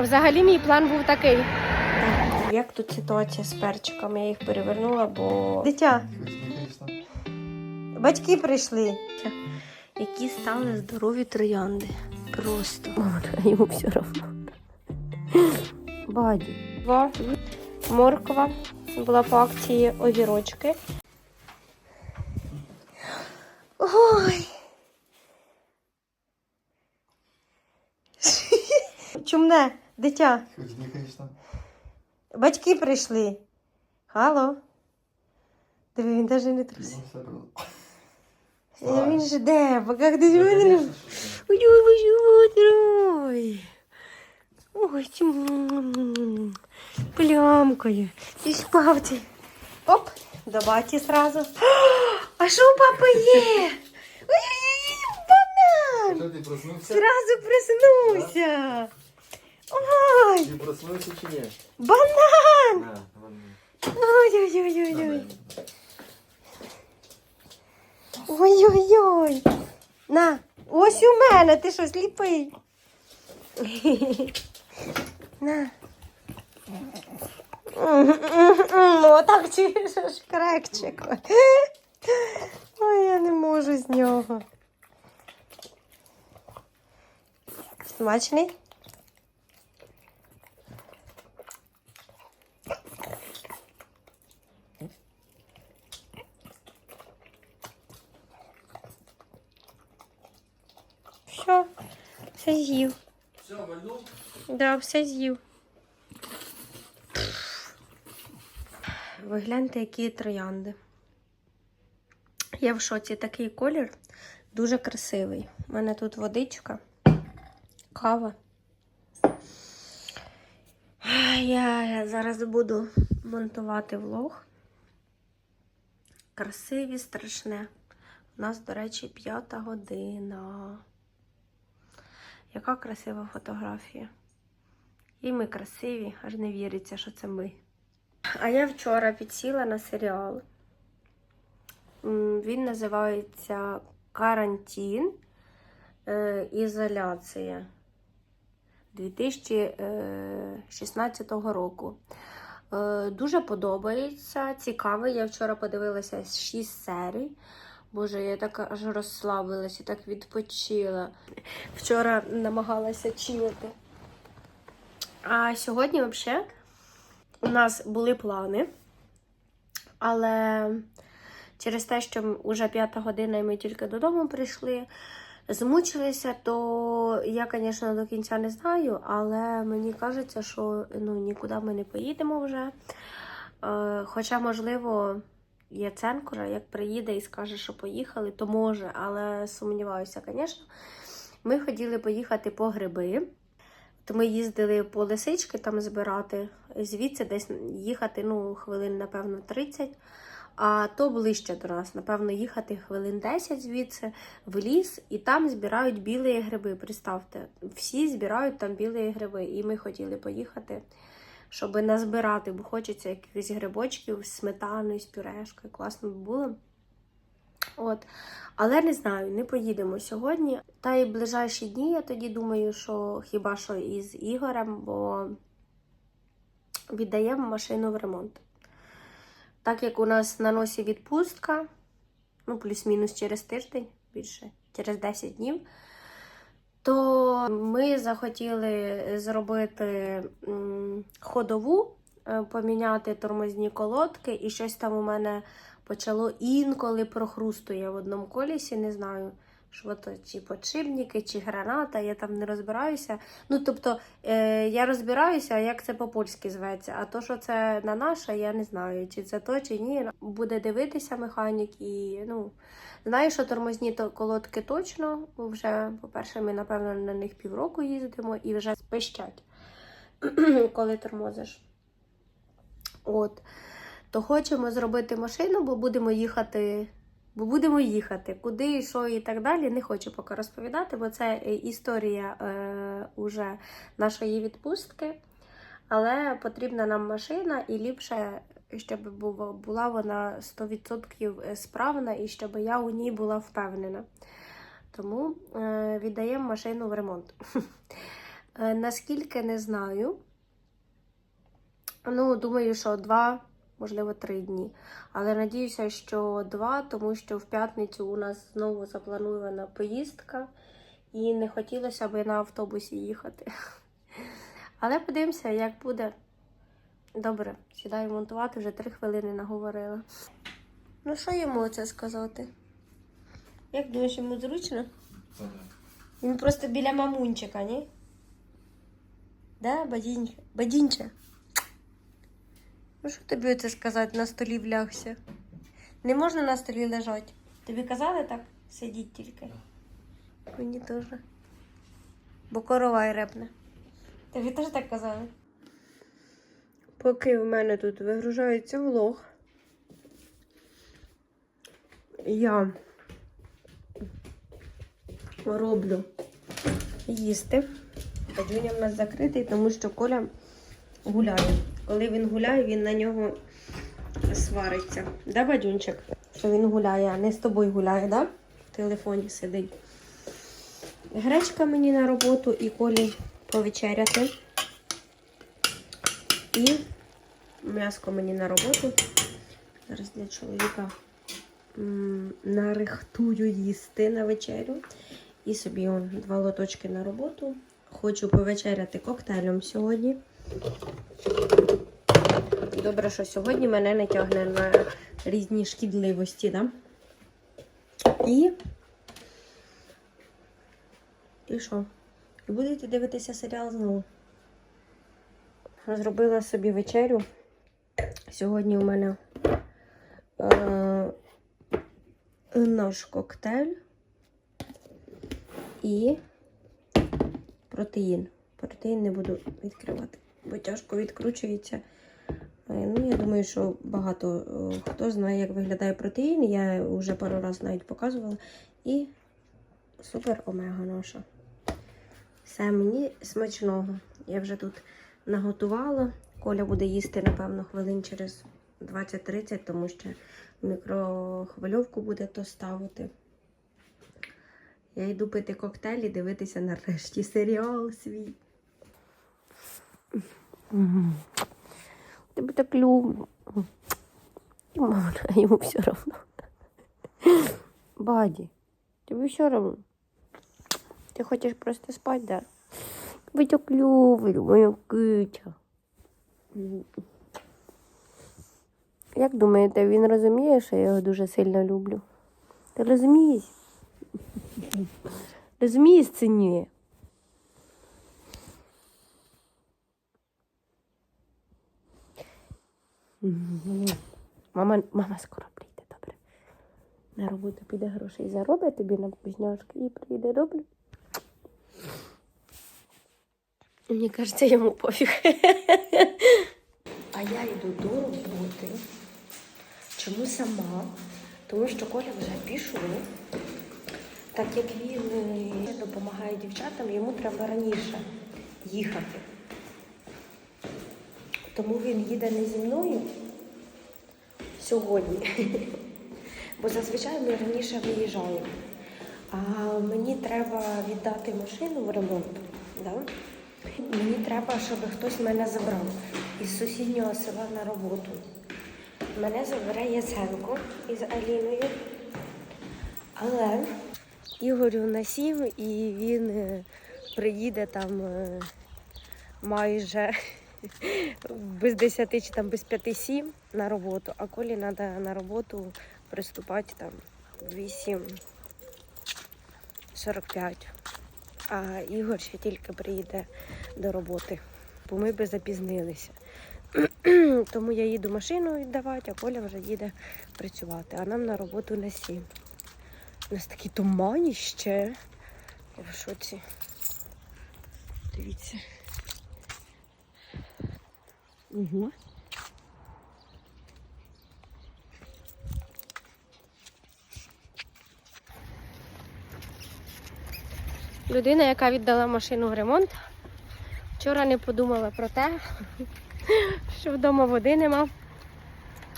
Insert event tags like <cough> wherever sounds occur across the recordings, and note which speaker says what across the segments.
Speaker 1: Взагалі мій план був такий. Як тут ситуація з перчиком? Я їх перевернула, бо. Дитя, батьки прийшли. Які стали здорові троянди. Просто. О, йому все одно. Баді. Два. Морква. Була по акції огірочки. Ой. Чумне, дитя. Батьки прийшли. Хало. Диви, він навіть не трусить. Він жде, поки ти мене. Ой, ой, ой, ой. Ой, плямкою. І спав ти. Оп, до баті сразу. А що у папи є? Ой-ой-ой, банан! Сразу проснувся. Ой,
Speaker 2: Ти проснувся чи ні?
Speaker 1: банан!
Speaker 2: На.
Speaker 1: Ой-ой-ой-ой-ой. Ой-ой-ой. На, ось у мене, ти що, сліпий? На. Отак чешеш крекчик. Ой, я не можу з нього. Смачний? Все, все з'їв.
Speaker 2: Все, вальнув?
Speaker 1: Да, все з'їв. Ви гляньте, які троянди. Я в шоці такий колір дуже красивий. У мене тут водичка, кава. Я зараз буду монтувати влог. Красиві, страшне. У нас, до речі, п'ята година. Яка красива фотографія. І ми красиві, аж не віриться, що це ми. А я вчора підсіла на серіал. Він називається Карантин. е, Ізоляція 2016 року. Е, Дуже подобається, цікавий. Я вчора подивилася 6 серій. Боже, я так аж розслабилася, так відпочила. Вчора намагалася чилити. А сьогодні, взагалі, у нас були плани, але через те, що вже п'ята година і ми тільки додому прийшли, змучилися, то я, звісно, до кінця не знаю, але мені кажеться, що ну, нікуди ми не поїдемо вже. Е, Хоча, можливо, Яценко, як приїде і скаже, що поїхали, то може, але сумніваюся, звісно. Ми хотіли поїхати по гриби. То ми їздили по лисички там збирати, звідси десь їхати, ну, хвилин, напевно, 30. А то ближче до нас, напевно, їхати хвилин 10 звідси в ліс, і там збирають білі гриби. Представте, всі збирають там білі гриби. І ми хотіли поїхати, щоб назбирати, бо хочеться якихось грибочків з сметаною, з пюрешкою. Класно б було. От. Але не знаю, не поїдемо сьогодні. Та й ближайші дні я тоді думаю, що хіба що із Ігорем, бо віддаємо машину в ремонт. Так як у нас на носі відпустка, ну, плюс-мінус через тиждень, більше, через 10 днів, то ми захотіли зробити ходову, е, поміняти тормозні колодки, і щось там у мене почало інколи прохрустує в одному колісі, не знаю. Що то чи подшипники, чи граната, я там не розбираюся. Ну, тобто, е, я розбираюся, як це по-польськи зветься. А то, що це на наше, я не знаю, чи це то, чи ні. Буде дивитися механік і ну, знаю, що тормозні то- колодки точно. Вже, по-перше, ми, напевно, на них півроку їздимо і вже спищать, <clears throat> коли тормозиш. От. То хочемо зробити машину, бо будемо їхати. Бо будемо їхати, куди, що і так далі. Не хочу поки розповідати, бо це історія е, уже нашої відпустки. Але потрібна нам машина, і ліпше, щоб була вона 100% справна і щоб я у ній була впевнена. Тому е, віддаємо машину в ремонт. <laughs> Е, Наскільки не знаю. Ну, думаю, що два, можливо, три дні. Але надіюся, що два, тому що в п'ятницю у нас знову запланована поїздка, і не хотілося б на автобусі їхати. <laughs> Але подивимося, як буде. Добре, сідаю монтувати, вже три хвилини наговорила. Ну, що йому це сказати? Як думаєш, йому зручно? Він просто біля мамунчика, ні? Да, бадінь... бадінча? Ну, що тобі це сказати, на столі влягся? Не можна на столі лежати. Тобі казали так? Сидіть тільки. Мені теж. Бо корова й репне. Тобі теж так казали? Поки в мене тут вигружається влог, я роблю їсти. Бадюня в нас закритий, тому що Коля гуляє. Коли він гуляє, він на нього свариться. Да, Бадюнчик? Що він гуляє, а не з тобою гуляє, да? В телефоні сидить. Гречка мені на роботу і Колі повечеряти. І м'яско мені на роботу. Зараз для чоловіка нарихтую їсти на вечерю. І собі он, два лоточки на роботу. Хочу повечеряти коктейлем сьогодні. Добре, що сьогодні мене не тягне на різні шкідливості, да? І. І що? І будете дивитися серіал знову. Зробила собі вечерю. Сьогодні у мене е, наш коктейль і протеїн. Протеїн не буду відкривати, бо тяжко відкручується. Е, Ну, я думаю, що багато е, хто знає, як виглядає протеїн. Я вже пару разів навіть показувала. І супер омега наша. Все мені смачного. Я вже тут наготувала. Коля буде їсти, напевно, хвилин через 20-30, тому що мікрохвильовку буде то ставити. Я йду пити коктейль і дивитися нарешті серіал свій. <laughs> Тебе так люблю. І мама, йому все одно. Баді, тобі все одно. Ти хочеш просто спати, да? Тебе так люблю, моя китя. Як думаєте, він розуміє, що я його дуже сильно люблю? Ти розумієш? Розумієш це Мама, мама скоро прийде, добре. На роботу піде грошей заробить тобі на вкусняшки і прийде, добре? Мені кажеться, йому пофіг. А я йду до роботи. Чому сама? Тому що Коля вже пішов. Так як він е, допомагає дівчатам, йому треба раніше їхати. Тому він їде не зі мною сьогодні. Бо зазвичай ми раніше виїжджаємо. А мені треба віддати машину в ремонт. Да? Мені треба, щоб хтось мене забрав із сусіднього села на роботу. Мене забере Яценко із Аліною. Але Ігорю на сім, і він е, приїде там е, майже без 10 чи там без 5 сім на роботу, а Колі треба на роботу приступати там 8.45. А Ігор ще тільки приїде до роботи, бо ми би запізнилися. <clears throat> Тому я їду машину віддавати, а Коля вже їде працювати. А нам на роботу на сім. У нас такі в шоці. Дивіться. Угу. Людина, яка віддала машину в ремонт, вчора не подумала про те, що вдома води нема.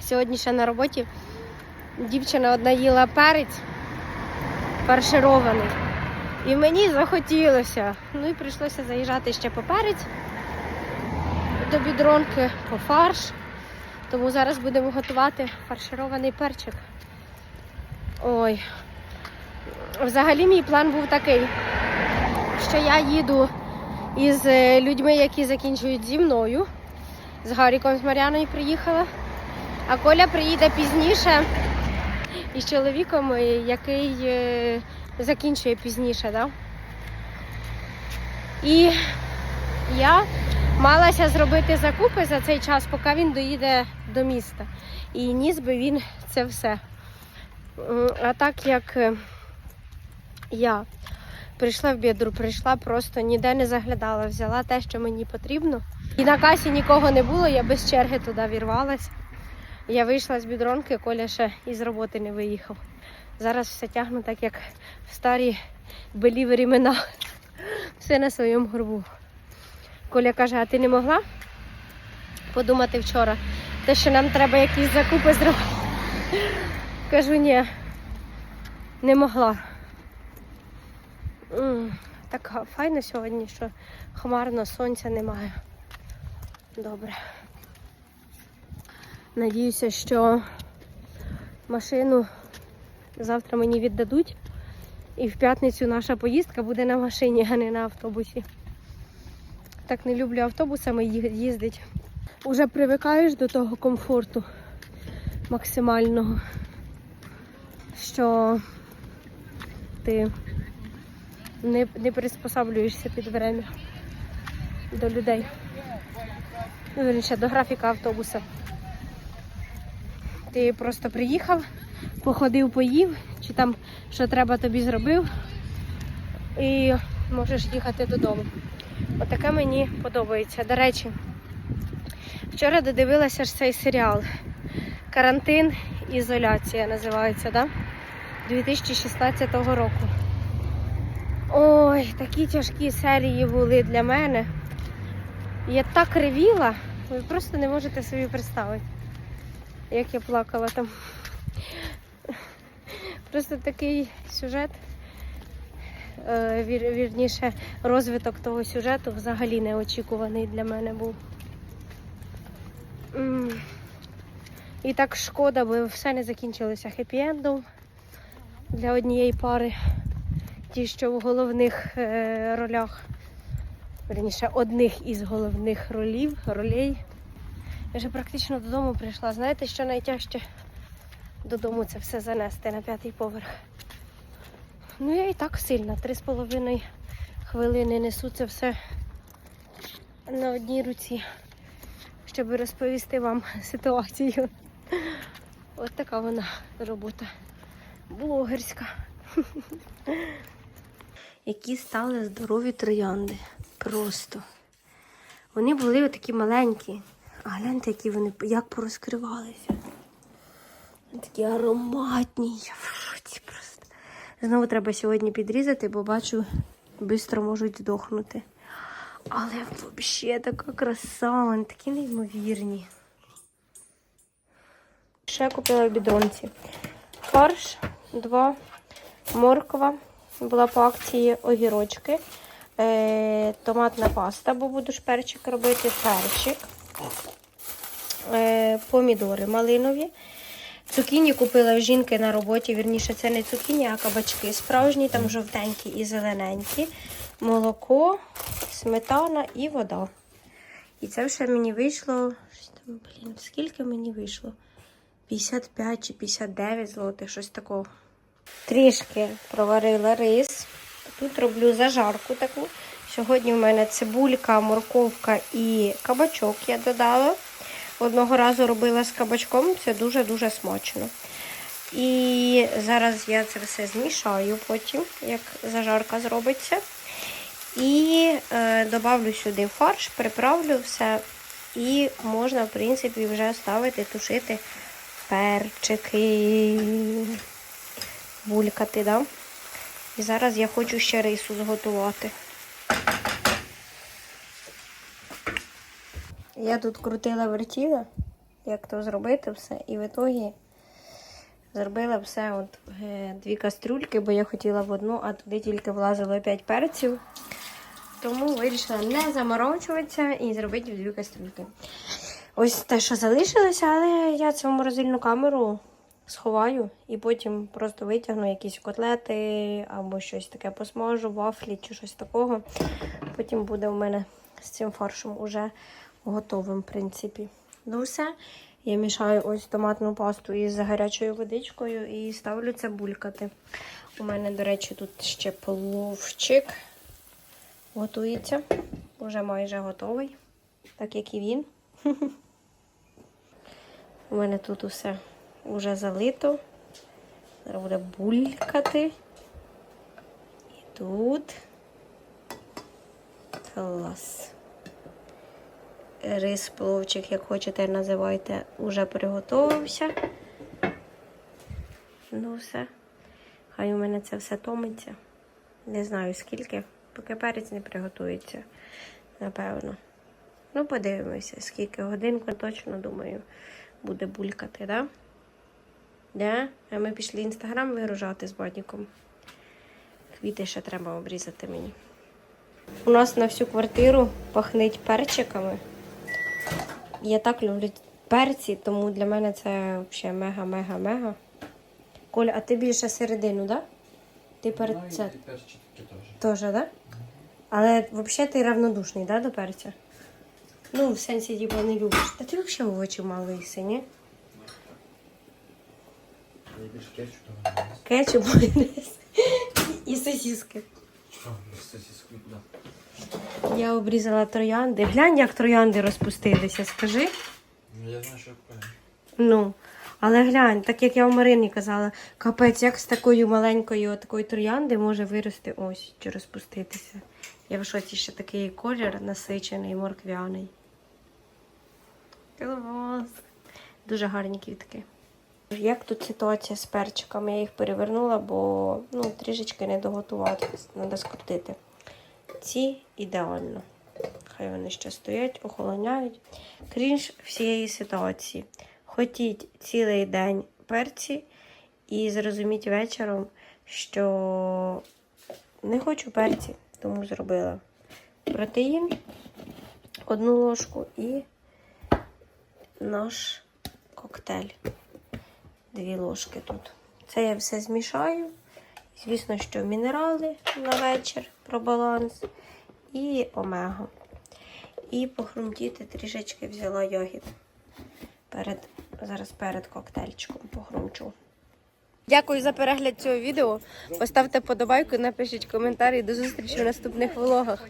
Speaker 1: Сьогодні ще на роботі дівчина одна їла перець фарширований. І мені захотілося. Ну і прийшлося заїжджати ще поперець до бідронки по фарш. Тому зараз будемо готувати фарширований перчик. Ой. Взагалі мій план був такий, що я їду із е, людьми, які закінчують зі мною. З Гаріком з Мар'яною приїхала. А Коля приїде пізніше із чоловіком, е, який е, закінчує пізніше, да? І я малася зробити закупи за цей час, поки він доїде до міста. І ніс би він це все. А так як е, я прийшла в бідру, прийшла просто ніде не заглядала, взяла те, що мені потрібно. І на касі нікого не було, я без черги туди вірвалась. Я вийшла з бідронки, Коля ще із роботи не виїхав. Зараз все тягну так, як в старі белі времена. Все на своєму горбу. Коля каже, а ти не могла подумати вчора, те, що нам треба якісь закупи зробити? Кажу, ні, не могла. Так файно сьогодні, що хмарно, сонця немає. Добре. Надіюся, що машину завтра мені віддадуть. І в п'ятницю наша поїздка буде на машині, а не на автобусі. Так не люблю автобусами їздити. Уже привикаєш до того комфорту максимального, що ти не, не приспосаблюєшся під время до людей. Ну, до графіка автобуса. Ти просто приїхав, походив, поїв, чи там що треба тобі зробив, і можеш їхати додому. Отаке мені подобається. До речі, вчора додивилася ж цей серіал. Карантин, ізоляція називається, да? 2016 року. Ой, такі тяжкі серії були для мене. Я так ревіла, ви просто не можете собі представити, як я плакала там. Просто такий сюжет, вір, вірніше, розвиток того сюжету взагалі неочікуваний для мене був. І так шкода, бо все не закінчилося хеппі-ендом для однієї пари. Ті, що в головних е, ролях, верніше, одних із головних ролів, ролей. Я вже практично додому прийшла. Знаєте, що найтяжче додому це все занести на п'ятий поверх. Ну я і так сильна. Три з половиною хвилини несу це все на одній руці, щоб розповісти вам ситуацію. От така вона робота блогерська. Які стали здорові троянди. Просто. Вони були отакі маленькі. А гляньте, які вони як порозкривалися. Такі ароматні. Я в шоці просто. Знову треба сьогодні підрізати, бо бачу, швидко можуть здохнути. Але взагалі така краса, вони такі неймовірні. Ще купила в бідронці. Фарш, два, морква. Була по акції огірочки, е, томатна паста, бо буду ж перчик робити, перчик, е, помідори малинові. Цукіні купила в жінки на роботі. Вірніше, це не цукіні, а кабачки. Справжні, там жовтенькі і зелененькі. Молоко, сметана і вода. І це все мені вийшло. Блін, скільки мені вийшло? 55 чи 59 злотих, щось такого. Трішки проварила рис. Тут роблю зажарку таку. Сьогодні в мене цибулька, морковка і кабачок я додала. Одного разу робила з кабачком, це дуже-дуже смачно. І зараз я це все змішаю потім, як зажарка зробиться. І е, добавлю сюди фарш, приправлю все. І можна, в принципі, вже ставити, тушити перчики булькати, да? І зараз я хочу ще рису зготувати. Я тут крутила вертіла, як то зробити все, і в ітогі Зробила все от е, дві кастрюльки, бо я хотіла в одну, а туди тільки влазило 5 перців. Тому вирішила не заморочуватися і зробити дві кастрюльки. Ось те, що залишилося, але я цю морозильну камеру сховаю і потім просто витягну якісь котлети або щось таке посмажу, вафлі чи щось такого. Потім буде у мене з цим фаршем уже готовим, в принципі. Ну все. Я мішаю ось томатну пасту із гарячою водичкою і ставлю це булькати. У мене, до речі, тут ще пловчик готується. Уже майже готовий, так як і він. <laughs> У мене тут усе вже залито. Зараз буде булькати. І тут. Клас. Рис, пловчик, як хочете, називайте, уже приготувався. Ну, все. Хай у мене це все томиться. Не знаю скільки, поки перець не приготується, напевно. Ну, подивимося, скільки годинку точно думаю буде булькати, да? Да? А ми пішли інстаграм вигружати з батьком. Квіти ще треба обрізати мені. У нас на всю квартиру пахнить перчиками. Я так люблю перці, тому для мене це взагалі мега-мега-мега. Коля, а ти більше середину, так? Да? Ти перед це
Speaker 2: перчики теж.
Speaker 1: так? Да? Але взагалі ти равнодушний, да, до перця? Ну, в сенсі, типу, не любиш. Та ти взагалі овочі мало їси, ні?
Speaker 2: Кетчуп <laughs>
Speaker 1: майонез і сосиски.
Speaker 2: Що? Сосиску, да.
Speaker 1: Я обрізала троянди. Глянь, як троянди розпустилися, скажи.
Speaker 2: Ну, я знаю, що я.
Speaker 1: Ну, але глянь, так як я у Марині казала, капець, як з такою маленькою такої троянди може вирости ось чи розпуститися. Я в шоці ще такий колір насичений, морквяний. Клас. Дуже гарні квітки. Як тут ситуація з перчиками? Я їх перевернула, бо ну, трішечки не доготувати, треба скрутити. Ці ідеально. Хай вони ще стоять, охолоняють. Крінж всієї ситуації. Хотіть цілий день перці і зрозуміть вечором, що не хочу перці, тому зробила протеїн, одну ложку і наш коктейль. Дві ложки тут. Це я все змішаю. Звісно, що мінерали на вечір про баланс і омега. І похрумтіти трішечки взяла йогіт. Перед, зараз перед коктейльчиком похрумчу. Дякую за перегляд цього відео. Поставте подобайку, напишіть коментарі. До зустрічі в наступних влогах.